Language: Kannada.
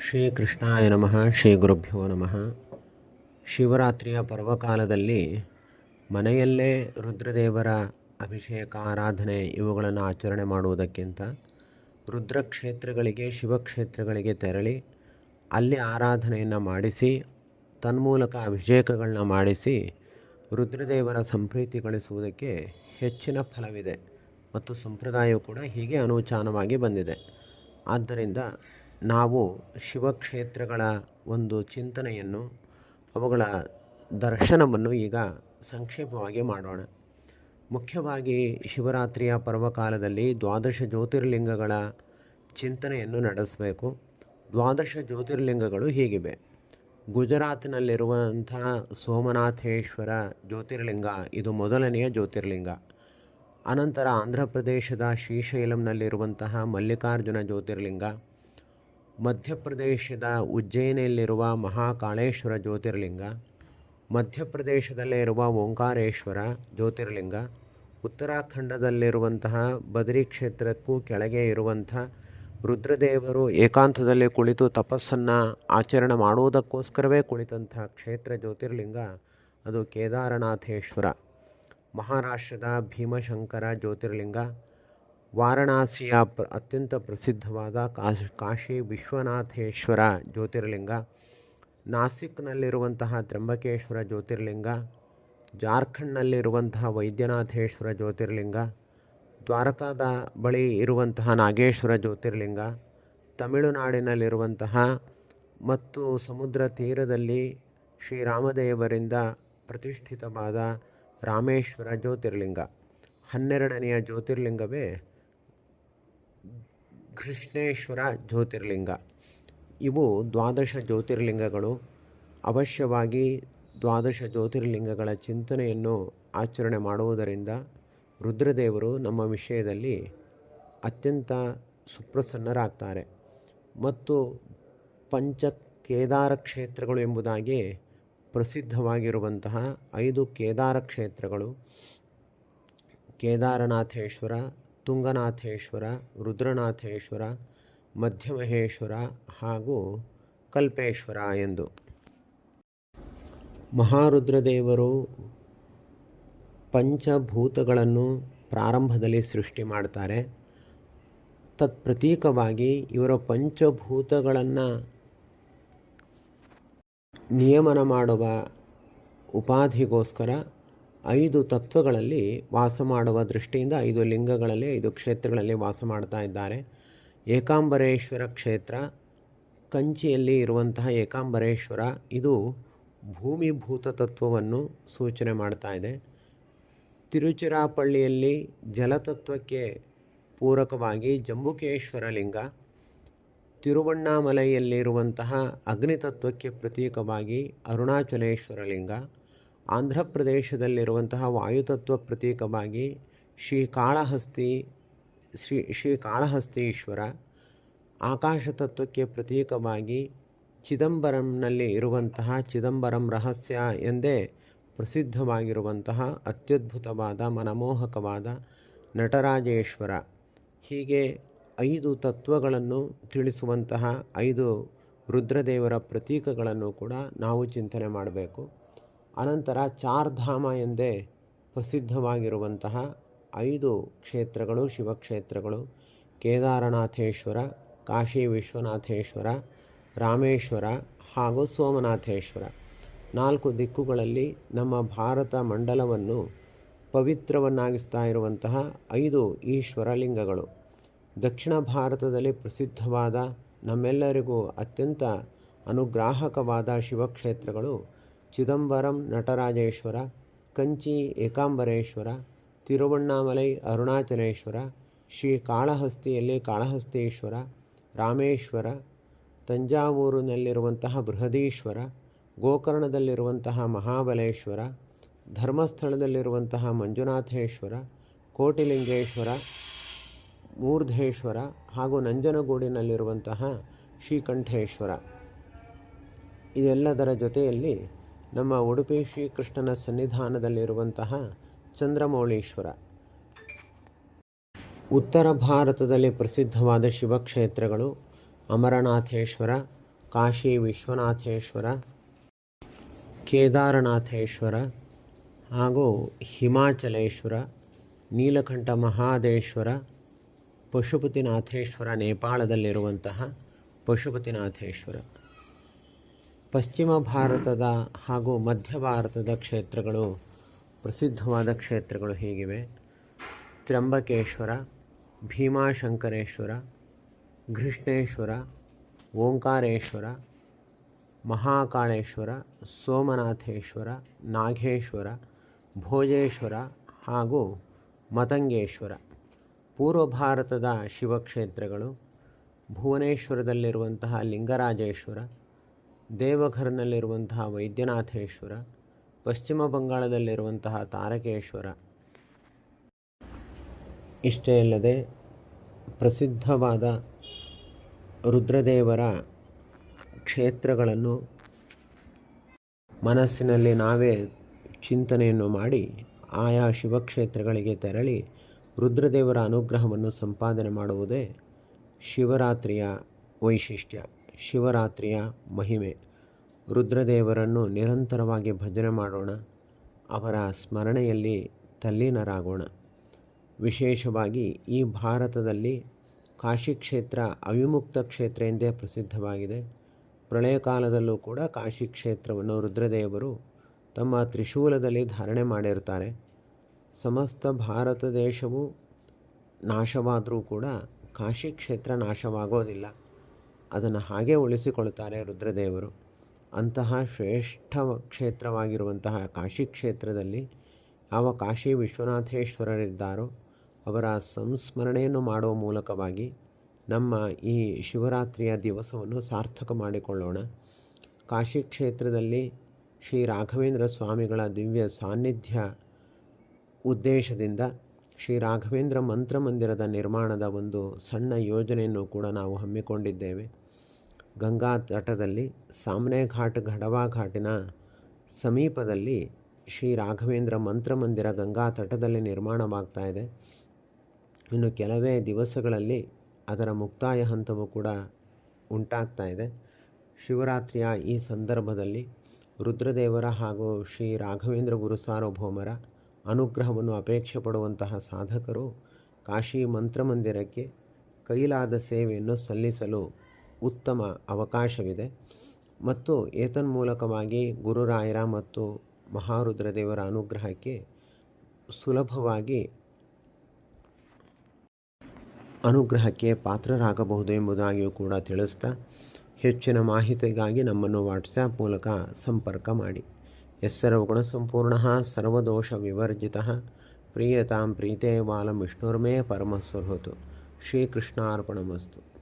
ಶ್ರೀ ಕೃಷ್ಣಾಯ ನಮಃ ಶ್ರೀ ಗುರುಭ್ಯೋ ನಮಃ. ಶಿವರಾತ್ರಿಯ ಪರ್ವಕಾಲದಲ್ಲಿ ಮನೆಯಲ್ಲೇ ರುದ್ರದೇವರ ಅಭಿಷೇಕ ಆರಾಧನೆ ಇವುಗಳನ್ನು ಆಚರಣೆ ಮಾಡುವುದಕ್ಕಿಂತ ರುದ್ರಕ್ಷೇತ್ರಗಳಿಗೆ, ಶಿವಕ್ಷೇತ್ರಗಳಿಗೆ ತೆರಳಿ ಅಲ್ಲಿ ಆರಾಧನೆಯನ್ನು ಮಾಡಿಸಿ, ತನ್ಮೂಲಕ ಅಭಿಷೇಕಗಳನ್ನ ಮಾಡಿಸಿ ರುದ್ರದೇವರ ಸಂಪ್ರೀತಿ ಗಳಿಸುವುದಕ್ಕೆ ಹೆಚ್ಚಿನ ಫಲವಿದೆ ಮತ್ತು ಸಂಪ್ರದಾಯವು ಕೂಡ ಹೀಗೆ ಅನುಚಾನವಾಗಿ ಬಂದಿದೆ. ಆದ್ದರಿಂದ ನಾವು ಶಿವಕ್ಷೇತ್ರಗಳ ಒಂದು ಚಿಂತನೆಯನ್ನು, ಅವುಗಳ ದರ್ಶನವನ್ನು ಈಗ ಸಂಕ್ಷೇಪವಾಗಿ ಮಾಡೋಣ. ಮುಖ್ಯವಾಗಿ ಶಿವರಾತ್ರಿಯ ಪರ್ವಕಾಲದಲ್ಲಿ ದ್ವಾದಶ ಜ್ಯೋತಿರ್ಲಿಂಗಗಳ ಚಿಂತನೆಯನ್ನು ನಡೆಸಬೇಕು. ದ್ವಾದಶ ಜ್ಯೋತಿರ್ಲಿಂಗಗಳು ಹೀಗಿವೆ. ಗುಜರಾತ್ನಲ್ಲಿರುವಂಥ ಸೋಮನಾಥೇಶ್ವರ ಜ್ಯೋತಿರ್ಲಿಂಗ, ಇದು ಮೊದಲನೆಯ ಜ್ಯೋತಿರ್ಲಿಂಗ. ಅನಂತರ ಆಂಧ್ರ ಪ್ರದೇಶದ ಶ್ರೀಶೈಲಂನಲ್ಲಿರುವಂತಹ ಮಲ್ಲಿಕಾರ್ಜುನ ಜ್ಯೋತಿರ್ಲಿಂಗ. ಮಧ್ಯಪ್ರದೇಶದ ಉಜ್ಜಯಿನಿಯಲ್ಲಿರುವ ಮಹಾಕಾಳೇಶ್ವರ ಜ್ಯೋತಿರ್ಲಿಂಗ, ಮಧ್ಯಪ್ರದೇಶದಲ್ಲೇ ಇರುವ ಓಂಕಾರೇಶ್ವರ ಜ್ಯೋತಿರ್ಲಿಂಗ, ಉತ್ತರಾಖಂಡದಲ್ಲಿರುವಂತಹ ಬದರಿ ಕ್ಷೇತ್ರಕ್ಕೂ ಕೆಳಗೆ ಇರುವಂಥ ರುದ್ರದೇವರು ಏಕಾಂತದಲ್ಲಿ ಕುಳಿತು ತಪಸ್ಸನ್ನು ಆಚರಣೆ ಮಾಡುವುದಕ್ಕೋಸ್ಕರವೇ ಕುಳಿತಂತಹ ಕ್ಷೇತ್ರ ಜ್ಯೋತಿರ್ಲಿಂಗ ಅದು ಕೇದಾರನಾಥೇಶ್ವರ. ಮಹಾರಾಷ್ಟ್ರದ ಭೀಮಶಂಕರ ಜ್ಯೋತಿರ್ಲಿಂಗ ವಾರಣಾಸಿಯ ಪ್ರ, ಅತ್ಯಂತ ಪ್ರಸಿದ್ಧವಾದ ಕಾಶಿ ಕಾಶಿ ವಿಶ್ವನಾಥೇಶ್ವರ ಜ್ಯೋತಿರ್ಲಿಂಗ, ನಾಸಿಕ್ನಲ್ಲಿರುವಂತಹ ತ್ರಂಬಕೇಶ್ವರ ಜ್ಯೋತಿರ್ಲಿಂಗ, ಜಾರ್ಖಂಡ್ನಲ್ಲಿರುವಂತಹ ವೈದ್ಯನಾಥೇಶ್ವರ ಜ್ಯೋತಿರ್ಲಿಂಗ, ದ್ವಾರಕಾದ ಬಳಿ ಇರುವಂತಹ ನಾಗೇಶ್ವರ ಜ್ಯೋತಿರ್ಲಿಂಗ, ತಮಿಳುನಾಡಿನಲ್ಲಿರುವಂತಹ ಮತ್ತು ಸಮುದ್ರ ತೀರದಲ್ಲಿ ಶ್ರೀರಾಮದೇವರಿಂದ ಪ್ರತಿಷ್ಠಿತವಾದ ರಾಮೇಶ್ವರ ಜ್ಯೋತಿರ್ಲಿಂಗ. ಹನ್ನೆರಡನೆಯ ಜ್ಯೋತಿರ್ಲಿಂಗವೇ ಕೃಷ್ಣೇಶ್ವರ ಜ್ಯೋತಿರ್ಲಿಂಗ. ಇವು ದ್ವಾದಶ ಜ್ಯೋತಿರ್ಲಿಂಗಗಳು. ಅವಶ್ಯವಾಗಿ ದ್ವಾದಶ ಜ್ಯೋತಿರ್ಲಿಂಗಗಳ ಚಿಂತನೆಯನ್ನು ಆಚರಣೆ ಮಾಡುವುದರಿಂದ ರುದ್ರದೇವರು ನಮ್ಮ ವಿಷಯದಲ್ಲಿ ಅತ್ಯಂತ ಸುಪ್ರಸನ್ನರಾಗ್ತಾರೆ. ಮತ್ತು ಪಂಚ ಕೇದಾರ ಕ್ಷೇತ್ರಗಳು ಎಂಬುದಾಗಿ ಪ್ರಸಿದ್ಧವಾಗಿರುವಂತಹ ಐದು ಕೇದಾರ ಕ್ಷೇತ್ರಗಳು. ಕೇದಾರನಾಥೇಶ್ವರ ತುಂಗನಾಥೇಶ್ವರ, ರುದ್ರನಾಥೇಶ್ವರ, ಮಧ್ಯಮಹೇಶ್ವರ ಹಾಗೂ ಕಲ್ಪೇಶ್ವರ ಎಂದು. ಮಹಾರುದ್ರದೇವರು ಪಂಚಭೂತಗಳನ್ನು ಪ್ರಾರಂಭದಲ್ಲಿ ಸೃಷ್ಟಿ ಮಾಡ್ತಾರೆ. ತತ್ಪ್ರತೀಕವಾಗಿ ಇವರ ಪಂಚಭೂತಗಳನ್ನು ನಿಯಮನ ಮಾಡುವ ಉಪಾಧಿಗೋಸ್ಕರ ಐದು ತತ್ವಗಳಲ್ಲಿ ವಾಸ ಮಾಡುವ ದೃಷ್ಟಿಯಿಂದ ಐದು ಲಿಂಗಗಳಲ್ಲಿ, ಐದು ಕ್ಷೇತ್ರಗಳಲ್ಲಿ ವಾಸ ಮಾಡ್ತಾ ಇದ್ದಾರೆ. ಏಕಾಂಬರೇಶ್ವರ ಕ್ಷೇತ್ರ, ಕಂಚಿಯಲ್ಲಿ ಇರುವಂತಹ ಏಕಾಂಬರೇಶ್ವರ, ಇದು ಭೂಮಿಭೂತ ತತ್ವವನ್ನು ಸೂಚನೆ ಮಾಡ್ತಾ ಇದೆ. ತಿರುಚಿರಾಪಳ್ಳಿಯಲ್ಲಿ ಜಲತತ್ವಕ್ಕೆ ಪೂರಕವಾಗಿ ಜಂಬುಕೇಶ್ವರ ಲಿಂಗ, ತಿರುವಣ್ಣಾಮಲೆಯಲ್ಲಿರುವಂತಹ ಅಗ್ನಿತತ್ವಕ್ಕೆ ಪ್ರತೀಕವಾಗಿ ಅರುಣಾಚಲೇಶ್ವರ ಲಿಂಗ ಆಂಧ್ರ ಪ್ರದೇಶದಲ್ಲಿರುವಂತಹ ವಾಯುತತ್ವ ಪ್ರತೀಕವಾಗಿ ಶ್ರೀ ಕಾಳಹಸ್ತಿ, ಶ್ರೀ ಶ್ರೀಕಾಳಹಸ್ತೀಶ್ವರ ಆಕಾಶ ತತ್ವಕ್ಕೆ ಪ್ರತೀಕವಾಗಿ ಚಿದಂಬರಂನಲ್ಲಿ ಇರುವಂತಹ ಚಿದಂಬರಂ ರಹಸ್ಯ ಎಂದೇ ಪ್ರಸಿದ್ಧವಾಗಿರುವಂತಹ ಅತ್ಯದ್ಭುತವಾದ ಮನಮೋಹಕವಾದ ನಟರಾಜೇಶ್ವರ. ಹೀಗೆ ಐದು ತತ್ವಗಳನ್ನು ತಿಳಿಸುವಂತಹ ಐದು ರುದ್ರದೇವರ ಪ್ರತೀಕಗಳನ್ನು ಕೂಡ ನಾವು ಚಿಂತನೆ ಮಾಡಬೇಕು. ಅನಂತರ ಚಾರ್ಧಾಮ ಎಂದೇ ಪ್ರಸಿದ್ಧವಾಗಿರುವಂತಹ ಐದು ಕ್ಷೇತ್ರಗಳು, ಶಿವಕ್ಷೇತ್ರಗಳು. ಕೇದಾರನಾಥೇಶ್ವರ, ಕಾಶಿ ವಿಶ್ವನಾಥೇಶ್ವರ, ರಾಮೇಶ್ವರ ಹಾಗೂ ಸೋಮನಾಥೇಶ್ವರ. ನಾಲ್ಕು ದಿಕ್ಕುಗಳಲ್ಲಿ ನಮ್ಮ ಭಾರತ ಮಂಡಲವನ್ನು ಪವಿತ್ರವನ್ನಾಗಿಸ್ತಾ ಇರುವಂತಹ ಐದು ಈಶ್ವರ ಲಿಂಗಗಳು ದಕ್ಷಿಣ ಭಾರತದಲ್ಲಿ ಪ್ರಸಿದ್ಧವಾದ ನಮ್ಮೆಲ್ಲರಿಗೂ ಅತ್ಯಂತ ಅನುಗ್ರಾಹಕವಾದ ಶಿವಕ್ಷೇತ್ರಗಳು ಚಿದಂಬರಂ ನಟರಾಜೇಶ್ವರ, ಕಂಚಿ ಏಕಾಂಬರೇಶ್ವರ, ತಿರುವಣ್ಣಾಮಲೈ ಅರುಣಾಚಲೇಶ್ವರ, ಶ್ರೀ ಕಾಳಹಸ್ತಿಯಲ್ಲಿ ಕಾಳಹಸ್ತೇಶ್ವರ, ರಾಮೇಶ್ವರ, ತಂಜಾವೂರಿನಲ್ಲಿರುವಂತಹ ಬೃಹದೀಶ್ವರ, ಗೋಕರ್ಣದಲ್ಲಿರುವಂತಹ ಮಹಾಬಲೇಶ್ವರ, ಧರ್ಮಸ್ಥಳದಲ್ಲಿರುವಂತಹ ಮಂಜುನಾಥೇಶ್ವರ, ಕೋಟಿಲಿಂಗೇಶ್ವರ, ಮೂರ್ಧೇಶ್ವರ ಹಾಗೂ ನಂಜನಗೂಡಿನಲ್ಲಿರುವಂತಹ ಶ್ರೀಕಂಠೇಶ್ವರ. ಇದೆಲ್ಲದರ ಜೊತೆಯಲ್ಲಿ ನಮ್ಮ ಉಡುಪಿ ಶ್ರೀಕೃಷ್ಣನ ಸನ್ನಿಧಾನದಲ್ಲಿರುವಂತಹ ಚಂದ್ರಮೌಳೀಶ್ವರ. ಉತ್ತರ ಭಾರತದಲ್ಲಿ ಪ್ರಸಿದ್ಧವಾದ ಶಿವಕ್ಷೇತ್ರಗಳು ಅಮರನಾಥೇಶ್ವರ, ಕಾಶಿ ವಿಶ್ವನಾಥೇಶ್ವರ, ಕೇದಾರನಾಥೇಶ್ವರ ಹಾಗೂ ಹಿಮಾಚಲೇಶ್ವರ, ನೀಲಕಂಠ ಮಹಾದೇಶ್ವರ, ಪಶುಪತಿನಾಥೇಶ್ವರ ನೇಪಾಳದಲ್ಲಿರುವಂತಹ ಪಶುಪತಿನಾಥೇಶ್ವರ. ಪಶ್ಚಿಮ ಭಾರತದ ಹಾಗೂ ಮಧ್ಯ ಭಾರತದ ಕ್ಷೇತ್ರಗಳು ಪ್ರಸಿದ್ಧವಾದ ಕ್ಷೇತ್ರಗಳು ಹೀಗಿವೆ? ತ್ರ್ಯಂಬಕೇಶ್ವರ, ಭೀಮಾಶಂಕರೇಶ್ವರ ಘೃಷ್ಣೇಶ್ವರ ಓಂಕಾರೇಶ್ವರ, ಮಹಾಕಾಳೇಶ್ವರ, ಸೋಮನಾಥೇಶ್ವರ, ನಾಗೇಶ್ವರ, ಭೋಜೇಶ್ವರ ಹಾಗೂ ಮತಂಗೇಶ್ವರ. ಪೂರ್ವ ಭಾರತದ ಶಿವಕ್ಷೇತ್ರಗಳು ಭುವನೇಶ್ವರದಲ್ಲಿರುವಂತಹ ಲಿಂಗರಾಜೇಶ್ವರ ದೇವಘರ್ನಲ್ಲಿರುವಂತಹ ವೈದ್ಯನಾಥೇಶ್ವರ, ಪಶ್ಚಿಮ ಬಂಗಾಳದಲ್ಲಿರುವಂತಹ ತಾರಕೇಶ್ವರ. ಇಷ್ಟೇ ಅಲ್ಲದೆ ಪ್ರಸಿದ್ಧವಾದ ರುದ್ರದೇವರ ಕ್ಷೇತ್ರಗಳನ್ನು ಮನಸ್ಸಿನಲ್ಲಿ ನಾವೇ ಚಿಂತನೆಯನ್ನು ಮಾಡಿ ಆಯಾ ಶಿವಕ್ಷೇತ್ರಗಳಿಗೆ ತೆರಳಿ ರುದ್ರದೇವರ ಅನುಗ್ರಹವನ್ನು ಸಂಪಾದನೆ ಮಾಡುವುದೇ ಶಿವರಾತ್ರಿಯ ವೈಶಿಷ್ಟ್ಯ. ಶಿವರಾತ್ರಿಯ ಮಹಿಮೆ. ರುದ್ರದೇವರನ್ನು ನಿರಂತರವಾಗಿ ಭಜನೆ ಮಾಡೋಣ. ಅವರ ಸ್ಮರಣೆಯಲ್ಲಿ ತಲ್ಲೀನರಾಗೋಣ. ವಿಶೇಷವಾಗಿ ಈ ಭಾರತದಲ್ಲಿ ಕಾಶಿ ಕ್ಷೇತ್ರ ಅವಿಮುಕ್ತ ಕ್ಷೇತ್ರ ಎಂದೇ ಪ್ರಸಿದ್ಧವಾಗಿದೆ. ಪ್ರಳಯ ಕಾಲದಲ್ಲೂ ಕೂಡ ಕಾಶಿ ಕ್ಷೇತ್ರವನ್ನು ರುದ್ರದೇವರು ತಮ್ಮ ತ್ರಿಶೂಲದಲ್ಲಿ ಧಾರಣೆ ಮಾಡಿರ್ತಾರೆ. ಸಮಸ್ತ ಭಾರತ ದೇಶವು ನಾಶವಾದರೂ ಕೂಡ ಕಾಶಿ ಕ್ಷೇತ್ರ ನಾಶವಾಗೋದಿಲ್ಲ. ಅದನ್ನು ಹಾಗೆ ಉಳಿಸಿಕೊಳ್ತಾರೆ ರುದ್ರದೇವರು. ಅಂತಹ ಶ್ರೇಷ್ಠ ಕ್ಷೇತ್ರವಾಗಿರುವಂತಹ ಕಾಶಿ ಕ್ಷೇತ್ರದಲ್ಲಿ ಯಾವ ಕಾಶಿ ವಿಶ್ವನಾಥೇಶ್ವರರಿದ್ದಾರೋ ಅವರ ಸಂಸ್ಮರಣೆಯನ್ನು ಮಾಡುವ ಮೂಲಕವಾಗಿ ನಮ್ಮ ಈ ಶಿವರಾತ್ರಿಯ ದಿವಸವನ್ನು ಸಾರ್ಥಕ ಮಾಡಿಕೊಳ್ಳೋಣ. ಕಾಶಿ ಕ್ಷೇತ್ರದಲ್ಲಿ ಶ್ರೀ ರಾಘವೇಂದ್ರ ಸ್ವಾಮಿಗಳ ದಿವ್ಯ ಸಾನ್ನಿಧ್ಯ ಉದ್ದೇಶದಿಂದ ಶ್ರೀ ರಾಘವೇಂದ್ರ ಮಂತ್ರ ಮಂದಿರದ ನಿರ್ಮಾಣದ ಒಂದು ಸಣ್ಣ ಯೋಜನೆಯನ್ನು ಕೂಡ ನಾವು ಹಮ್ಮಿಕೊಂಡಿದ್ದೇವೆ. ಗಂಗಾ ತಟದಲ್ಲಿ ಸಾಮನೆ ಘಾಟ್ ಘಡವಾ ಘಾಟಿನ ಸಮೀಪದಲ್ಲಿ ಶ್ರೀ ರಾಘವೇಂದ್ರ ಮಂತ್ರ ಮಂದಿರ ಗಂಗಾ ತಟದಲ್ಲಿ ನಿರ್ಮಾಣವಾಗ್ತಾ ಇದೆ. ಇನ್ನು ಕೆಲವೇ ದಿವಸಗಳಲ್ಲಿ ಅದರ ಮುಕ್ತಾಯ ಹಂತವು ಕೂಡ ಉಂಟಾಗ್ತಾ ಇದೆ. ಶಿವರಾತ್ರಿಯ ಈ ಸಂದರ್ಭದಲ್ಲಿ ರುದ್ರದೇವರ ಹಾಗೂ ಶ್ರೀ ರಾಘವೇಂದ್ರ ಗುರು ಸಾರ್ವಭೌಮರ ಅನುಗ್ರಹವನ್ನು ಅಪೇಕ್ಷೆ ಪಡುವಂತಹ ಸಾಧಕರು ಕಾಶಿ ಮಂತ್ರಮಂದಿರಕ್ಕೆ ಕೈಲಾದ ಸೇವೆಯನ್ನು ಸಲ್ಲಿಸಲು ಉತ್ತಮ ಅವಕಾಶವಿದೆ. ಮತ್ತು ಏತನ್ಮೂಲಕವಾಗಿ ಗುರುರಾಯರ ಮತ್ತು ಮಹಾರುದ್ರದೇವರ ಅನುಗ್ರಹಕ್ಕೆ ಸುಲಭವಾಗಿ ಅನುಗ್ರಹಕ್ಕೆ ಪಾತ್ರರಾಗಬಹುದು ಎಂಬುದಾಗಿಯೂ ಕೂಡ ತಿಳಿಸ್ತಾ ಹೆಚ್ಚಿನ ಮಾಹಿತಿಗಾಗಿ ನಮ್ಮನ್ನು ವಾಟ್ಸ್ಯಾಪ್ ಮೂಲಕ ಸಂಪರ್ಕ ಮಾಡಿ. యస్సర్వగుణసంపూర్ణ సర్వదోష వివర్జిత ప్రీయతాం ప్రీతే బాలం విష్ణుర్మే పరమస్వభూతు శ్రీకృష్ణార్పణమస్తు.